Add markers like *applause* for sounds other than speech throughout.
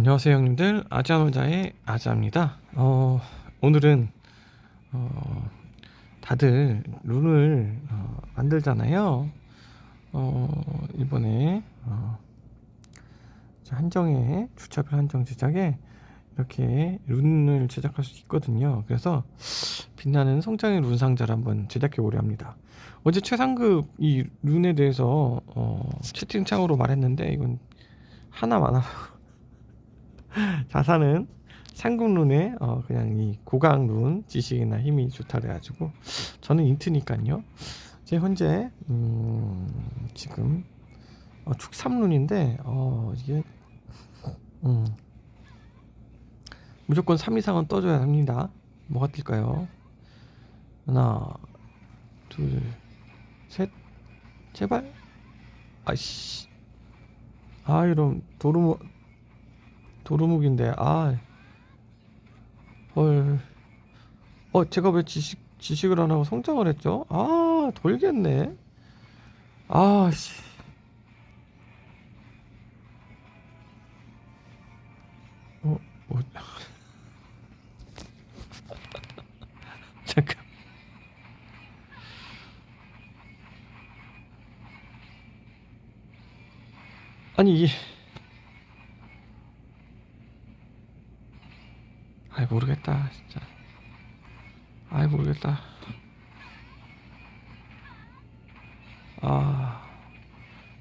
안녕하세요 형님들. 아자노자의 아자입니다. 어, 오늘은 어, 다들 룬을 어, 만들잖아요. 어, 이번에 어, 자, 한정에 주차별 한정 제작에 이렇게 룬을 제작할 수 있거든요. 그래서 빛나는 성장의 룬 상자를 한번 제작해 보려 합니다. 어제 최상급 이 룬에 대해서 어, 채팅창으로 말했는데 이건 하나만 하고 자산은 상금룬에 어 그냥 이 고강룬 지식이나 힘이 좋다 그래가지고 저는 인트니까요. 제 현재 음 지금 어 축삼룬인데 어 이게 음 무조건 3 이상은 떠줘야 합니다. 뭐가 뜰까요? 하나 둘 셋 제발 아이씨 아 이런 도루묵 도루묵인데 아 헐. 어 제가 왜 지식 지식을 안 하고 성장을 했죠? 아 돌겠네. 아 씨. 어, 어. *laughs* 잠깐. 아니 이게 아이 모르겠다 진짜. 아이 모르겠다. 아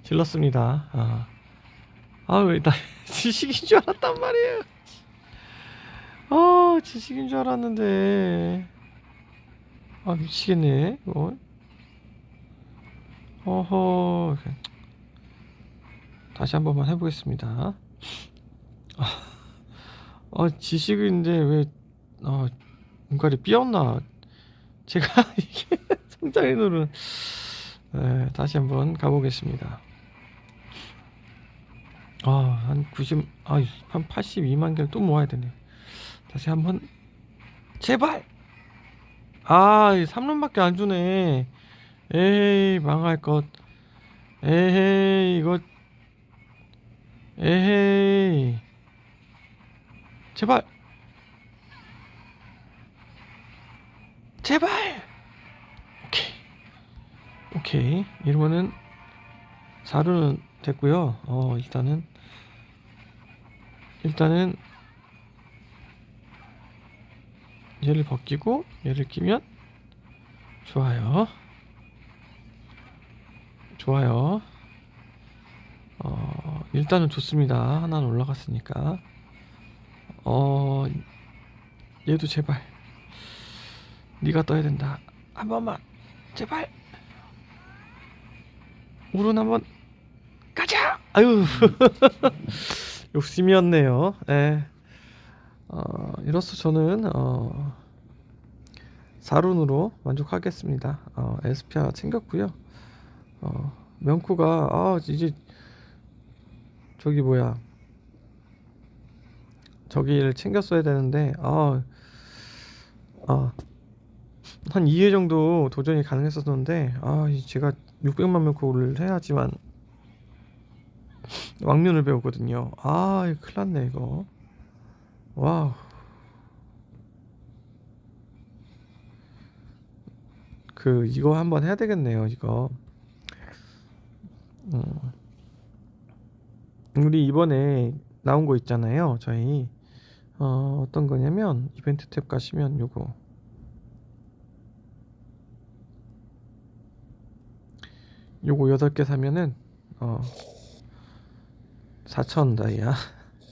질렀습니다. 아. 아왜나 *laughs* 지식인 줄 알았단 말이에요. 아 지식인 줄 알았는데. 아 미치겠네 이거 어허 다시 한 번만 해보겠습니다. 아. 어, 지식인데 왜 어, 눈깔이 삐었나? 제가 *laughs* 이게 성장의 눈은 네, 다시 한번 가보겠습니다. 아, 한 90, 아, 한 82만 개를 또 모아야 되네. 다시 한번 제발. 아, 3론밖에 안 주네. 에이, 망할 것. 에헤이, 이거. 에헤이. 제발. 제발. 오케이. 오케이. 이러면은 4루는 됐고요. 어 일단은. 일단은 얘를 벗기고 얘를 끼면 좋아요. 좋아요. 어 일단은 좋습니다. 하나는 올라갔으니까 어 얘도 제발. 네가 떠야 된다. 한 번만. 제발. 오른 한번. 가자! 아유. *laughs* 욕심이었네요. 예. 어, 이로써 저는 어, 4룬으로 만족하겠습니다. 어, SP 하나 챙겼고요. 어, 명쿠가 아 이제 저기 뭐야 저기를 챙겼어야 되는데 아, 아, 한 2회 정도 도전이 가능했었는데 아, 제가 600만 명코를 해야지만 왕면을 배우거든요. 아, 큰일 났네 이거. 와우. 그 이거 한번 해야 되겠네요 이거. 음. 우리 이번에 나온 거 있잖아요 저희 어, 어떤 거냐면 이벤트 탭 가시면 요거. 요거 8개 사면은 어 4천 다이아.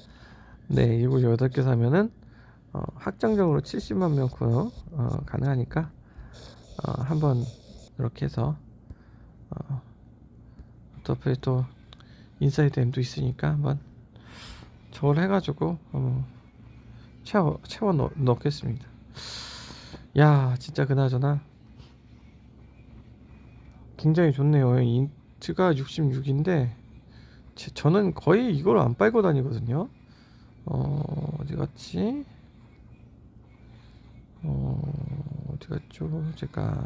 *laughs* 네 이거 8개 사면은 어, 확정적으로 70만 명 코너 어, 가능하니까 어, 한번 이렇게 해서 어, 어차피 또 인사이드 M도 있으니까 한번 저걸 해가지고 어, 채워 채워 넣, 넣겠습니다. 야 진짜 그나저나 굉장히 좋네요. 인트가 66인데 제, 저는 거의 이걸 안 빨고 다니거든요. 어 어디 갔지? 어 어디 갔죠? 제가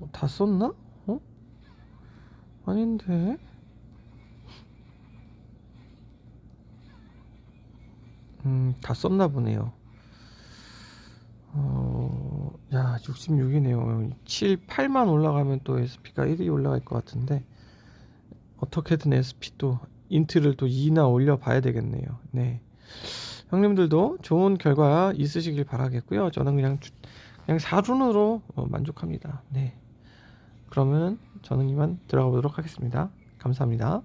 어, 다 썼나? 어? 아닌데 음, 다 썼나 보네요. 어, 야, 66이네요. 7, 8만 올라가면 또 SP가 1이 올라갈 것 같은데 어떻게든 SP 또 인트를 또 2나 올려 봐야 되겠네요. 네. 형님들도 좋은 결과 있으시길 바라겠고요. 저는 그냥 주- 그냥 4run으로 만족합니다. 네. 그러면 저는 이만 들어가 보도록 하겠습니다. 감사합니다.